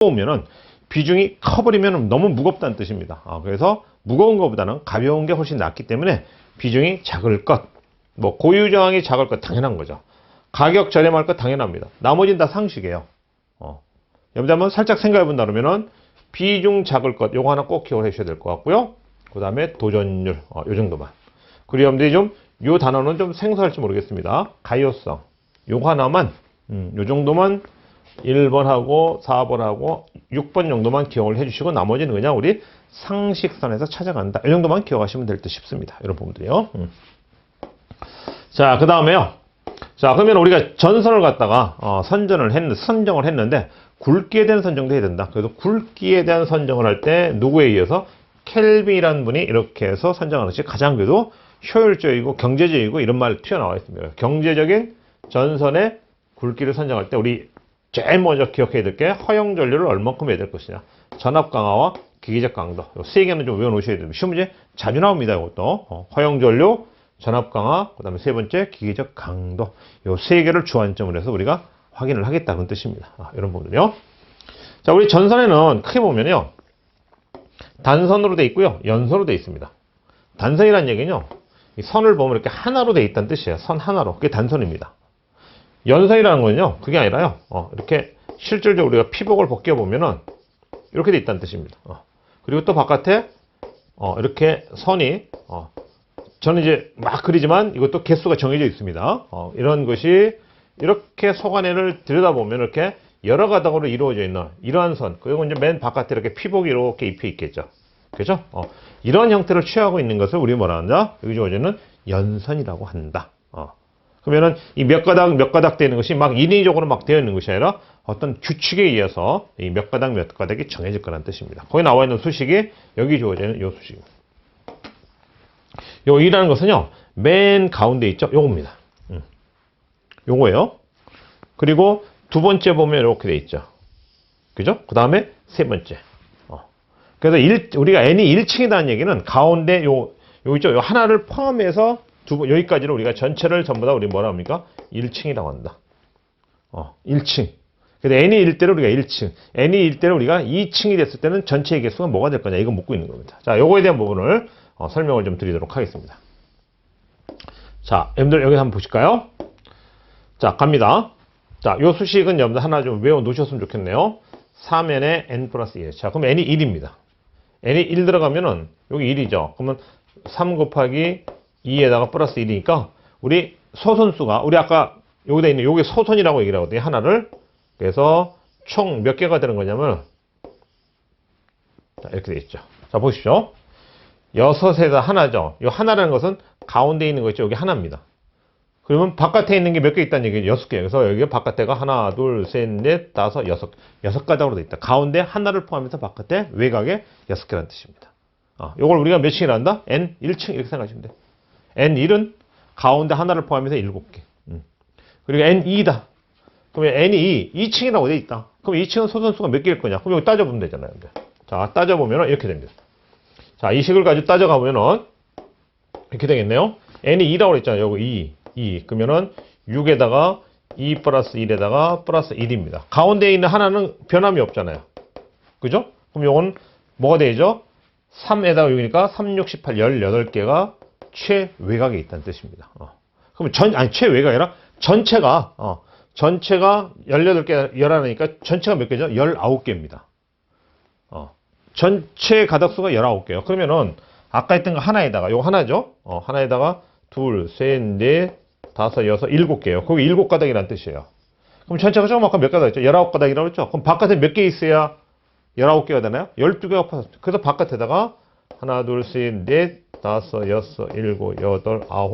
무거우면은 비중이 커버리면 너무 무겁다는 뜻입니다. 아, 그래서 무거운 것보다는 가벼운 게 훨씬 낫기 때문에 비중이 작을 것, 뭐 고유 저항이 작을 것 당연한 거죠. 가격 저렴할 것 당연합니다. 나머지는 다 상식이에요. 어. 여러분들 한번 살짝 생각해 본다면은 비중 작을 것, 요거 하나 꼭 기억을 해주셔야 될 것 같고요. 그 다음에 도전율, 어, 요 정도만. 그리고 여러분들이 좀, 요 단어는 좀 생소할지 모르겠습니다. 가요성. 요거 하나만, 음, 요 정도만 1번하고 4번하고 6번 정도만 기억을 해주시고 나머지는 그냥 우리 상식선에서 찾아간다. 이 정도만 기억하시면 될 듯 싶습니다. 이런 부분들이요. 음. 자, 그 다음에요. 자, 그러면 우리가 전선을 갖다가 어, 선전을 했, 선정을 했는데 굵기에 대한 선정도 해야 된다. 그래서 굵기에 대한 선정을 할 때 누구에 의해서 켈빈이라는 분이 이렇게 해서 선정하는 것이 가장 그래도 효율적이고 경제적이고 이런 말 튀어나와 있습니다. 경제적인 전선의 굵기를 선정할 때 우리 제일 먼저 기억해야 될 게 허용 전류를 얼마큼 해야 될 것이냐. 전압 강화와 기계적 강도. 이세 개는 좀 외워놓으셔야 됩니다. 시험 문제 자주 나옵니다. 이것도. 어, 허용 전류, 전압 강화, 그 다음에 세 번째 기계적 강도. 이 세 개를 주안점으로 해서 우리가 확인을 하겠다는 뜻입니다. 아, 이런 부분들이요. 자, 우리 전선에는 크게 보면요. 단선으로 돼 있고요. 연선으로 돼 있습니다. 단선이라는 얘기는요. 이 선을 보면 이렇게 하나로 돼 있다는 뜻이에요. 선 하나로. 그게 단선입니다. 연선이라는 거는요, 그게 아니라요, 어, 이렇게 실질적으로 우리가 피복을 벗겨보면은, 이렇게 돼 있다는 뜻입니다. 어. 그리고 또 바깥에, 어, 이렇게 선이, 어, 저는 이제 막 그리지만 이것도 개수가 정해져 있습니다. 어, 이런 것이 이렇게 소관회를 들여다보면 이렇게 여러 가닥으로 이루어져 있는 이러한 선, 그리고 이제 맨 바깥에 이렇게 피복이 이렇게 입혀 있겠죠. 그죠? 어, 이런 형태를 취하고 있는 것을 우리 뭐라 한다? 여기 주어지는 연선이라고 한다. 어. 그러면은 이 몇 가닥 몇 가닥 되는 것이 막 인위적으로 막 되어 있는 것이 아니라 어떤 규칙에 의해서 이 몇 가닥 몇 가닥이 정해질 거라는 뜻입니다. 거기 나와 있는 수식이 여기 주어지는 요 수식입니다. 요 2라는 것은요. 맨 가운데 있죠. 요겁니다. 음. 요거예요. 그리고 두 번째 보면 이렇게 돼 있죠. 그죠? 그 다음에 세 번째. 어. 그래서 일, 우리가 n이 1층이라는 얘기는 가운데 요, 요 있죠. 요 하나를 포함해서 두 번, 여기까지는 우리가 전체를 전부 다 우리 뭐라 합니까? 1층이라고 한다. 어, 1층. 근데 n이 1대로 우리가 1층, n이 1대로 우리가 2층이 됐을 때는 전체의 개수가 뭐가 될 거냐 이거 묻고 있는 겁니다. 자, 요거에 대한 부분을 어, 설명을 좀 드리도록 하겠습니다. 자, 여러분들 여기 한번 보실까요? 자, 갑니다. 자, 요 수식은 여러분들 하나 좀 외워 놓으셨으면 좋겠네요. 3n에 n 플러스 1. 자, 그럼 n이 1입니다. n이 1 들어가면은 여기 1이죠. 그러면 3 곱하기 2에다가 플러스 1이니까 우리 소선수가 우리 아까 여기다 있는 요게 소선이라고 얘기를 하거든요. 하나를. 그래서 총 몇 개가 되는 거냐면 자, 이렇게 돼 있죠. 자, 보십시오. 여섯에다 하나죠. 이 하나라는 것은 가운데 있는 거 있죠. 여기 하나입니다. 그러면 바깥에 있는 게 몇 개 있다는 얘기죠. 여섯 개. 그래서 여기 바깥에가 하나, 둘, 셋, 넷, 다섯, 여섯. 여섯 가닥으로 돼 있다. 가운데 하나를 포함해서 바깥에 외곽에 여섯 개라는 뜻입니다. 아, 요걸 우리가 몇 층이라 한다? n 1층 이렇게 생각하시면 돼 요. n 1은 가운데 하나를 포함해서 일곱 개. 음. 그리고 n 2다. 그러면 n이 2층이라고 돼 있다. 그럼 2층은 소선수가 몇 개일 거냐? 그럼 여기 따져보면 되잖아요. 자, 따져보면 이렇게 됩니다. 자, 이 식을 가지고 따져가보면은 이렇게 되겠네요. n이 2라고 그랬잖아요. 여기 2, 2. 그러면은 6에다가 2 플러스 1에다가 플러스 1입니다. 가운데 있는 하나는 변함이 없잖아요. 그죠? 그럼 요건 뭐가 되죠? 3에다가 6이니까 3, 6, 18, 18개가 최외곽에 있다는 뜻입니다. 어. 그럼 전, 아니, 최외곽이 아니라 전체가, 어, 전체가 18개, 11이니까 전체가 몇 개죠? 19개입니다. 어. 전체 가닥수가 19개요. 그러면은 아까 했던 거 하나에다가 요거 하나죠? 어, 하나에다가 둘, 셋, 넷, 다섯, 여섯, 일곱 개요. 거기 일곱 가닥이라는 뜻이에요. 그럼 전체가 조금 아까 몇 가닥 있죠? 19가닥이라고 했죠? 그럼 바깥에 몇 개 있어야 19개가 되나요? 12개가 파서 그래서 바깥에다가 하나, 둘, 셋, 넷, 다섯, 여섯, 일곱, 여덟, 아홉